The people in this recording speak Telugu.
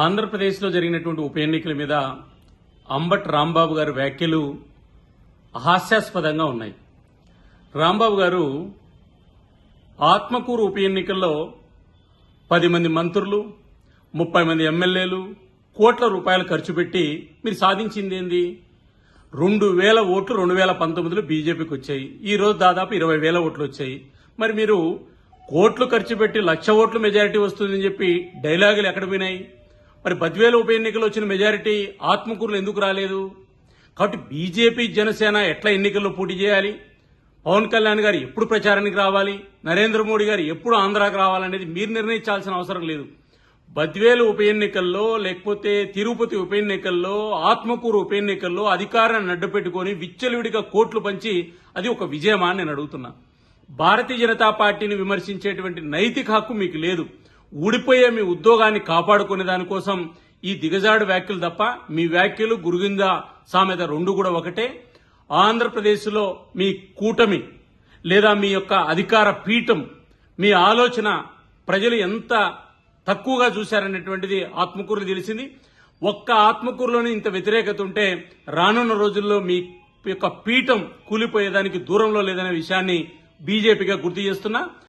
ఆంధ్రప్రదేశ్లో జరిగినటువంటి ఉప ఎన్నికల మీద అంబట్ రాంబాబు గారి వ్యాఖ్యలు హాస్యాస్పదంగా ఉన్నాయి. రాంబాబు గారు ఆత్మకూరు ఉప ఎన్నికల్లో పది మంది మంత్రులు ముప్పై మంది ఎమ్మెల్యేలు కోట్ల రూపాయలు ఖర్చు పెట్టి మీరు సాధించింది ఏంది? రెండు వేల ఓట్లు రెండు వేల పంతొమ్మిదిలో బీజేపీకి వచ్చాయి. ఈ రోజు దాదాపు ఇరవై వేల ఓట్లు వచ్చాయి. మరి మీరు కోట్లు ఖర్చు పెట్టి లక్ష ఓట్లు మెజారిటీ వస్తుందని చెప్పి డైలాగులు ఎక్కడ పోయినాయి? మరి బద్వేల ఉప ఎన్నికలు వచ్చిన మెజారిటీ ఆత్మకూరులు ఎందుకు రాలేదు? కాబట్టి బీజేపీ జనసేన ఎట్లా ఎన్నికల్లో పోటీ చేయాలి? పవన్ కళ్యాణ్ గారు ఎప్పుడు ప్రచారానికి రావాలి? నరేంద్ర మోడీ గారు ఎప్పుడు ఆంధ్రాకి రావాలనేది మీరు నిర్ణయించాల్సిన అవసరం లేదు. బద్వేలు ఉప ఎన్నికల్లో లేకపోతే తిరుపతి ఉప ఎన్నికల్లో ఆత్మకూరు ఉప ఎన్నికల్లో అధికారాన్ని అడ్డుపెట్టుకుని విచ్చలవిడిగా కోట్లు పంచి అది ఒక విజయమా నేను అడుగుతున్నా. భారతీయ జనతా పార్టీని విమర్శించేటువంటి నైతిక హక్కు మీకు లేదు. ఊడిపోయే మీ ఉద్యోగాన్ని కాపాడుకునే దానికోసం ఈ దిగజాడు వ్యాఖ్యలు తప్ప మీ వ్యాఖ్యలు గురుగింద సామెత రెండు కూడా ఒకటే. ఆంధ్రప్రదేశ్లో మీ కూటమి లేదా మీ యొక్క అధికార పీఠం మీ ఆలోచన ప్రజలు ఎంత తక్కువగా చూశారనేటువంటిది ఆత్మకూరులు తెలిసింది. ఒక్క ఆత్మకూరులోనే ఇంత వ్యతిరేకత ఉంటే రానున్న రోజుల్లో మీ యొక్క పీఠం కూలిపోయేదానికి దూరంలో లేదనే విషయాన్ని బీజేపీగా గుర్తు చేస్తున్నా.